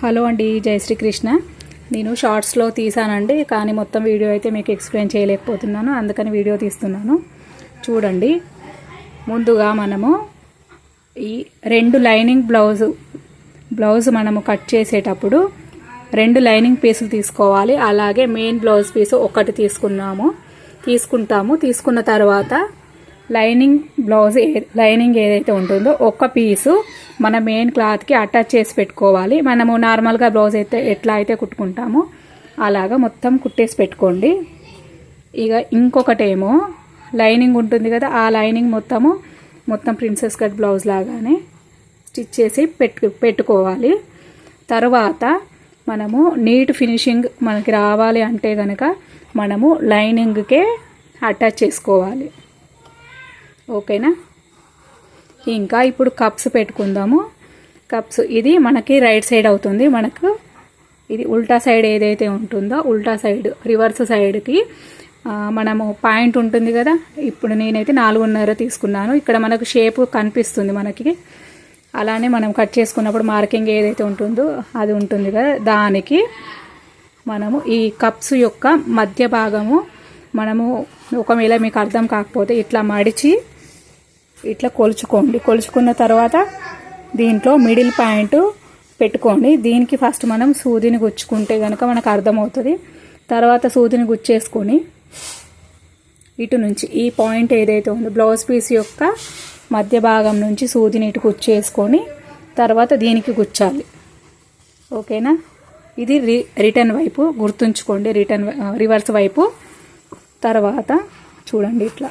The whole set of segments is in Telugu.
హలో అండి జై శ్రీకృష్ణ. నేను షార్ట్స్లో తీసానండి కానీ మొత్తం వీడియో అయితే మీకు ఎక్స్ప్లెయిన్ చేయలేకపోతున్నాను అందుకని వీడియో తీస్తున్నాను. చూడండి ముందుగా మనము ఈ రెండు లైనింగ్ బ్లౌజ్ బ్లౌజ్ మనము కట్ చేసేటప్పుడు రెండు లైనింగ్ పీసులు తీసుకోవాలి అలాగే మెయిన్ బ్లౌజ్ పీసు ఒకటి తీసుకున్నాము తీసుకుంటాము తీసుకున్న తర్వాత లైనింగ్ బ్లౌజ్ ఏ- లైనింగ్ ఏదైతే ఉంటుందో ఒక్క పీసు మన మెయిన్ క్లాత్కి అటాచ్ చేసి పెట్టుకోవాలి. మనము నార్మల్గా బ్లౌజ్ అయితే ఎట్లా అయితే కుట్టుకుంటామో అలాగా మొత్తం కుట్టేసి పెట్టుకోండి. ఇక ఇంకొకటేమో లైనింగ్ ఉంటుంది కదా ఆ లైనింగ్ మొత్తము మొత్తం ప్రిన్సెస్ కట్ బ్లౌజ్ లాగానే స్టిచ్ చేసి పెట్టు పెట్టుకోవాలి. తర్వాత మనము నీట్ ఫినిషింగ్ మనకి రావాలి అంటే కనుక మనము లైనింగ్కే అటాచ్ చేసుకోవాలి. ఓకేనా? ఇంకా ఇప్పుడు కప్స్ పెట్టుకుందాము. కప్స్ ఇది మనకి రైట్ సైడ్ అవుతుంది మనకు. ఇది ఉల్టా సైడ్ ఏదైతే ఉంటుందో ఉల్టా సైడ్ రివర్స్ సైడ్కి మనము పాయింట్ ఉంటుంది కదా? ఇప్పుడు నేనైతే నాలుగున్నర తీసుకున్నాను. ఇక్కడ మనకు షేప్ కనిపిస్తుంది మనకి. అలానే మనం కట్ చేసుకున్నప్పుడు మార్కింగ్ ఏదైతే ఉంటుందో అది ఉంటుంది కదా? దానికి మనము ఈ కప్స్ యొక్క మధ్య భాగము మనము ఒకవేళ మీకు అర్థం కాకపోతే ఇట్లా మడిచి ఇట్లా కొలుచుకోండి. కొలుచుకున్న తర్వాత దీంట్లో మిడిల్ పాయింట్ పెట్టుకోండి. దీనికి ఫస్ట్ మనం సూదిని గుచ్చుకుంటే కనుక మనకు అర్థమవుతుంది. తర్వాత సూదిని గుచ్చేసుకొని ఇటు నుంచి ఈ పాయింట్ ఏదైతే ఉందో బ్లౌజ్ పీస్ యొక్క మధ్య భాగం నుంచి సూదిని ఇటు గుచ్చేసుకొని తర్వాత దీనికి గుచ్చాలి. ఓకేనా? ఇది రి రిటర్న్ వైపు గుర్తుంచుకోండి. రిటర్న్ రివర్స్ వైపు. తర్వాత చూడండి ఇట్లా.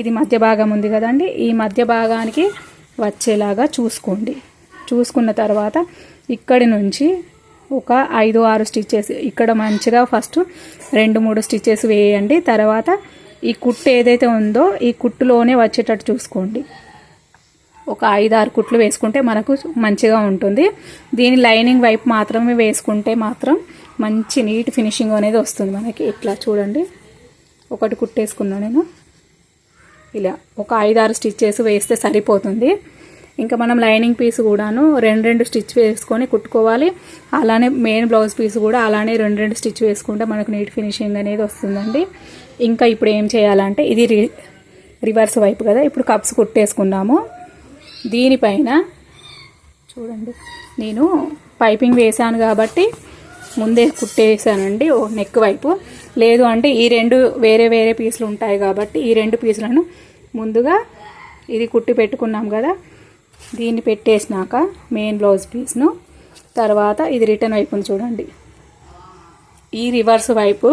ఇది మధ్య భాగం ఉంది కదండి. ఈ మధ్య భాగానికి వచ్చేలాగా చూసుకోండి. చూసుకున్న తర్వాత ఇక్కడి నుంచి ఒక ఐదు ఆరు స్టిచ్చెస్ ఇక్కడ మంచిగా ఫస్ట్ రెండు మూడు స్టిచ్చెస్ వేయండి. తర్వాత ఈ కుట్టు ఏదైతే ఉందో ఈ కుట్టులోనే వచ్చేటట్టు చూసుకోండి. ఒక ఐదు ఆరు కుట్లు వేసుకుంటే మనకు మంచిగా ఉంటుంది. దీని లైనింగ్ వైపు మాత్రమే వేసుకుంటే మాత్రం మంచి నీట్ ఫినిషింగ్ అనేది వస్తుంది మనకి. ఇట్లా చూడండి. ఒకటి కుట్టేసుకున్నా నేను. ఇలా ఒక ఐదారు స్టిచ్చెస్ వేస్తే సరిపోతుంది. ఇంకా మనం లైనింగ్ పీస్ కూడాను రెండు రెండు స్టిచ్ వేసుకొని కుట్టుకోవాలి. అలానే మెయిన్ బ్లౌజ్ పీస్ కూడా అలానే రెండు రెండు స్టిచ్ వేసుకుంటే మనకు నీట్ ఫినిషింగ్ అనేది వస్తుందండి. ఇంకా ఇప్పుడు ఏం చేయాలంటే ఇది రి రివర్స్ వైపు కదా ఇప్పుడు కప్స్ కుట్టేసుకున్నాము. దీనిపైన చూడండి నేను పైపింగ్ వేసాను కాబట్టి ముందే కుట్టేసానండి ఓ నెక్ వైపు. లేదు అంటే ఈ రెండు వేరే వేరే పీసులు ఉంటాయి కాబట్టి ఈ రెండు పీసులను ముందుగా ఇది కుట్టి పెట్టుకున్నాం కదా దీన్ని పెట్టేసినాక మెయిన్ బ్లౌజ్ పీస్ను. తర్వాత ఇది రిటర్న్ వైపును చూడండి. ఈ రివర్స్ వైపు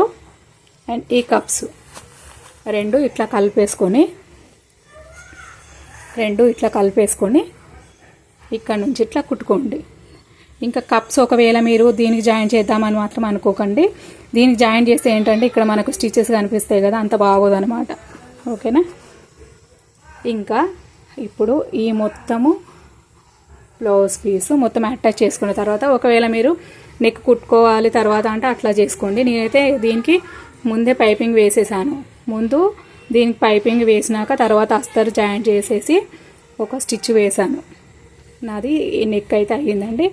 అండ్ ఈ కప్స్ రెండు ఇట్లా కలిపేసుకొని రెండు ఇట్లా కలిపేసుకొని ఇక్కడ నుంచి ఇట్లా కుట్టుకోండి. ఇంకా కప్స్ ఒకవేళ మీరు దీనికి జాయిన్ చేద్దామని మాత్రం అనుకోకండి. దీనికి జాయిన్ చేస్తే ఏంటంటే ఇక్కడ మనకు స్టిచెస్ కనిపిస్తాయి కదా అంత బాగోదనమాట. ఓకేనా? ఇంకా ఇప్పుడు ఈ మొత్తము బ్లౌజ్ పీస్ మొత్తం అటాచ్ చేసుకున్న తర్వాత ఒకవేళ మీరు నెక్ కుట్టుకోవాలి తర్వాత అంటే అట్లా చేసుకోండి. నేనైతే దీనికి ముందే పైపింగ్ వేసేసాను. ముందు దీనికి పైపింగ్ వేసినాక తర్వాత అస్తరు జాయింట్ చేసేసి ఒక స్టిచ్ వేసాను నాది నెక్ అయితే అయ్యిందండి.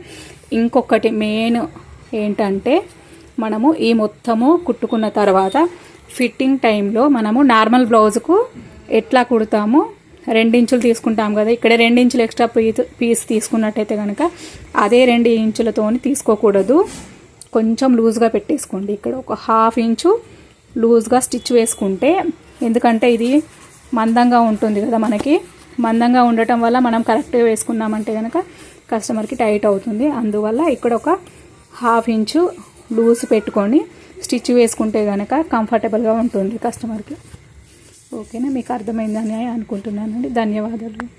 ఇంకొకటి మెయిన్ ఏంటంటే మనము ఈ మొత్తము కుట్టుకున్న తర్వాత ఫిట్టింగ్ టైంలో మనము నార్మల్ బ్లౌజ్కు ఎట్లా కుడతామో? రెండించులు తీసుకుంటాం కదా. ఇక్కడ రెండించులు ఎక్స్ట్రా పీస్ పీస్ తీసుకున్నట్టయితే కనుక అదే రెండు ఇంచులతోని తీసుకోకూడదు. కొంచెం లూజ్గా పెట్టేసుకోండి. ఇక్కడ ఒక హాఫ్ ఇంచు లూజ్గా స్టిచ్ వేసుకుంటే ఎందుకంటే ఇది మందంగా ఉంటుంది కదా మనకి. మందంగా ఉండటం వల్ల మనం కరెక్ట్గా వేసుకున్నామంటే కనుక కస్టమర్కి టైట్ అవుతుంది. అందువల్ల ఇక్కడ ఒక హాఫ్ ఇంచు లూజ్ పెట్టుకొని స్టిచ్ వేసుకుంటే కనుక కంఫర్టబుల్గా ఉంటుంది కస్టమర్కి. ఓకేనా? మీకు అర్థమైందని అనుకుంటున్నానండి. ధన్యవాదాలు.